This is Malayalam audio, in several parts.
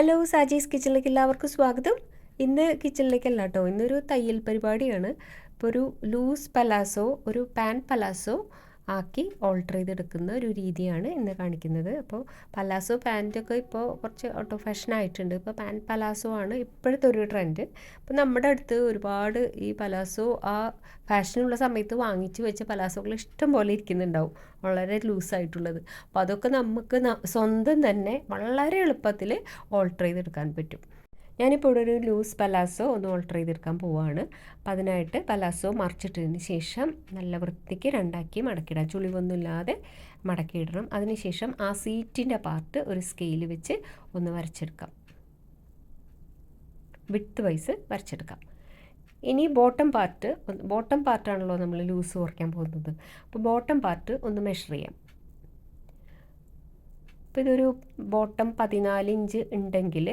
ഹലോ സാജീസ് കിച്ചണിലേക്ക് എല്ലാവർക്കും സ്വാഗതം. ഇന്ന് കിച്ചണിലേക്കല്ല കേട്ടോ ഇന്നൊരു തയ്യൽ പരിപാടിയാണ്. ഇപ്പോൾ ഒരു ലൂസ് പലാസോ ഒരു പാൻ പലാസോ ആക്കി ഓൾട്ടർ ചെയ്തെടുക്കുന്ന ഒരു രീതിയാണ് ഇന്ന് കാണിക്കുന്നത്. അപ്പോൾ പലാസോ പാന്റൊക്കെ ഇപ്പോൾ കുറച്ച് ഔട്ട് ഓഫ് ഫാഷൻ ആയിട്ടുണ്ട്. ഇപ്പോൾ പാൻ പലാസോ ആണ് ഇപ്പോഴത്തെ ഒരു ട്രെൻഡ് അപ്പോൾ നമ്മുടെ അടുത്ത് ഒരുപാട് ഈ പലാസോ ആ ഫാഷനുള്ള സമയത്ത് വാങ്ങിച്ചു വെച്ച പലാസോകൾ ഇഷ്ടം പോലെ ഇരിക്കുന്നുണ്ടാവും. വളരെ ലൂസായിട്ടുള്ളത് അപ്പോൾ അതൊക്കെ നമുക്ക് സ്വന്തം തന്നെ വളരെ എളുപ്പത്തിൽ ഓൾട്ടർ ചെയ്തെടുക്കാൻ പറ്റും. ഞാനിപ്പോൾ ഇവിടെ ഒരു ലൂസ് പലാസോ ഒന്ന് ഓൾട്ടർ ചെയ്തെടുക്കാൻ പോവുകയാണ് അപ്പോൾ അതിനായിട്ട് പലാസോ മറിച്ചിട്ടതിന് ശേഷം നല്ല വൃത്തിക്ക് രണ്ടാക്കി മടക്കിയിടാം. ചുളിവൊന്നുമില്ലാതെ മടക്കിയിടണം. അതിനുശേഷം ആ സീറ്റിന്റെ പാർട്ട് ഒരു സ്കെയിൽ വെച്ച് ഒന്ന് വരച്ചെടുക്കാം. വിത്ത് വൈസ് വരച്ചെടുക്കാം. ഇനി ബോട്ടം പാർട്ട് ബോട്ടം പാർട്ടാണല്ലോ നമ്മൾ ലൂസ് കുറയ്ക്കാൻ പോകുന്നത്. അപ്പോൾ ബോട്ടം പാർട്ട് ഒന്ന് മെഷർ ചെയ്യാം. അപ്പോൾ ഇതൊരു ബോട്ടം പതിനാല് ഇഞ്ച് ഉണ്ടെങ്കിൽ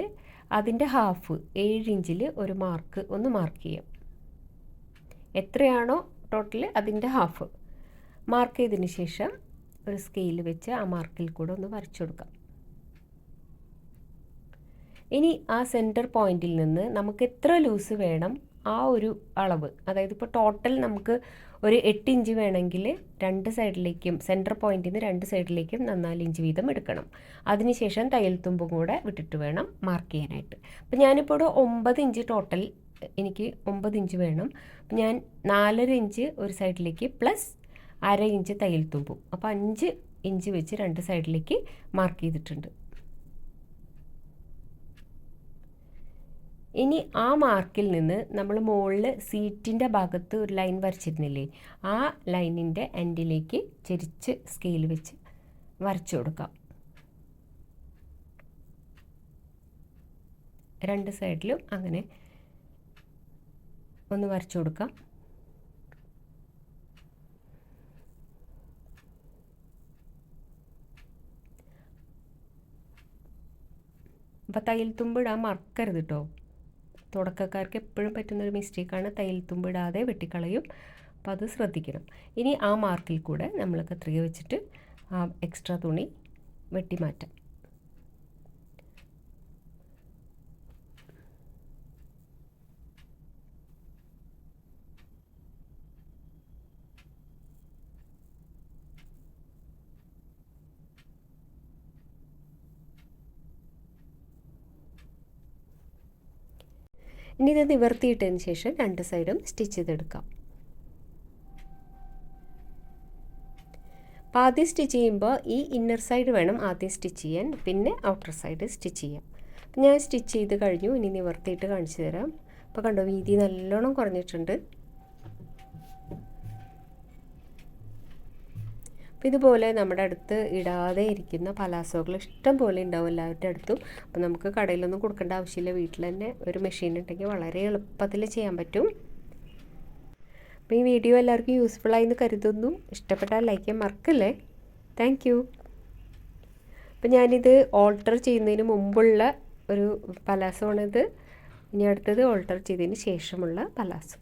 അതിന്റെ ഹാഫ് ഏഴ് ഇഞ്ചിൽ ഒരു മാർക്ക് ഒന്ന് മാർക്ക് ചെയ്യാം. എത്രയാണോ ടോട്ടൽ അതിന്റെ ഹാഫ്. മാർക്ക് ചെയ്തതിന് ശേഷം ഒരു സ്കെയിൽ വെച്ച് ആ മാർക്കിൽ കൂടെ ഒന്ന് വരച്ചു കൊടുക്കാം. ഇനി ആ സെന്റർ പോയിന്റിൽ നിന്ന് നമുക്ക് എത്ര ലൂസ് വേണം ആ ഒരു അളവ്. അതായത് ഇപ്പോൾ ടോട്ടൽ നമുക്ക് ഒരു എട്ട് ഇഞ്ച് വേണമെങ്കിൽ രണ്ട് സൈഡിലേക്കും സെന്റർ പോയിന്റിൽ നിന്ന് രണ്ട് സൈഡിലേക്കും നന്നാൽ ഇഞ്ച് വീതം എടുക്കണം. അതിനുശേഷം തയ്യൽ തുമ്പും കൂടെ വിട്ടിട്ട് വേണം മാർക്ക് ചെയ്യാനായിട്ട്. അപ്പോൾ ഞാനിപ്പോൾ ഒരു ഒമ്പത് ഇഞ്ച് ടോട്ടൽ എനിക്ക് ഒമ്പത് ഇഞ്ച് വേണം. അപ്പം ഞാൻ നാലര ഇഞ്ച് ഒരു സൈഡിലേക്ക് പ്ലസ് അര ഇഞ്ച് തയ്യൽ തുമ്പും. അപ്പോൾ അഞ്ച് ഇഞ്ച് വെച്ച് രണ്ട് സൈഡിലേക്ക് മാർക്ക് ചെയ്തിട്ടുണ്ട്. ഇനി ആ മാർക്കിൽ നിന്ന് നമ്മൾ മുകളിൽ സീറ്റിന്റെ ഭാഗത്ത് ഒരു ലൈൻ വരച്ചിരുന്നില്ലേ ആ ലൈനിന്റെ എൻഡിലേക്ക് ചെരിച്ച് സ്കെയിൽ വെച്ച് വരച്ചു കൊടുക്കാം. രണ്ട് സൈഡിലും അങ്ങനെ ഒന്ന് വരച്ചു കൊടുക്കാം. അപ്പോൾ തയ്യൽ തുമ്പിടാൻ മറക്കരുത് കേട്ടോ തുടക്കക്കാർക്ക് എപ്പോഴും പറ്റുന്നൊരു മിസ്റ്റേക്കാണ് തയ്യൽ തുമ്പിടാതെ വെട്ടിക്കളയും. അപ്പോൾ അത് ശ്രദ്ധിക്കണം. ഇനി ആ മാർക്കിൽ കൂടെ നമ്മൾ കത്രിക വെച്ചിട്ട് ആ എക്സ്ട്രാ തുണി വെട്ടി മാറ്റാം ഇനി ഇത് നിവർത്തിയിട്ടതിന് ശേഷം രണ്ട് സൈഡും സ്റ്റിച്ച് ചെയ്തെടുക്കാം. അപ്പോൾ ആദ്യം സ്റ്റിച്ച് ചെയ്യുമ്പോൾ ഈ ഇന്നർ സൈഡ് വേണം ആദ്യം സ്റ്റിച്ച് ചെയ്യാൻ പിന്നെ ഔട്ടർ സൈഡ് സ്റ്റിച്ച് ചെയ്യാം. ഞാൻ സ്റ്റിച്ച് ചെയ്ത് കഴിഞ്ഞു ഇനി നിവർത്തിയിട്ട് കാണിച്ചു തരാം. അപ്പോൾ കണ്ടോ വീതി നല്ലോണം കുറഞ്ഞിട്ടുണ്ട്. അപ്പോൾ ഇതുപോലെ നമ്മുടെ അടുത്ത് ഇടാതെ ഇരിക്കുന്ന പലാസോകൾ ഇഷ്ടം പോലെ ഉണ്ടാവും എല്ലാവരുടെ അടുത്തും. അപ്പോൾ നമുക്ക് കടയിലൊന്നും കൊടുക്കേണ്ട ആവശ്യമില്ല. വീട്ടിൽ തന്നെ ഒരു മെഷീൻ ഉണ്ടെങ്കിൽ വളരെ എളുപ്പത്തിൽ ചെയ്യാൻ പറ്റും. അപ്പോൾ ഈ വീഡിയോ എല്ലാവർക്കും യൂസ്ഫുള്ളായി എന്ന് കരുതുന്നു. ഇഷ്ടപ്പെട്ടാൽ ലൈക്ക് ചെയ്യാൻ മറക്കല്ലേ? താങ്ക് യു അപ്പോൾ ഞാനിത് ഓൾട്ടർ ചെയ്യുന്നതിന് മുമ്പുള്ള ഒരു പലാസമാണിത് ഇനി അടുത്തത് ഓൾട്ടർ ചെയ്തതിന് ശേഷമുള്ള പലാസം.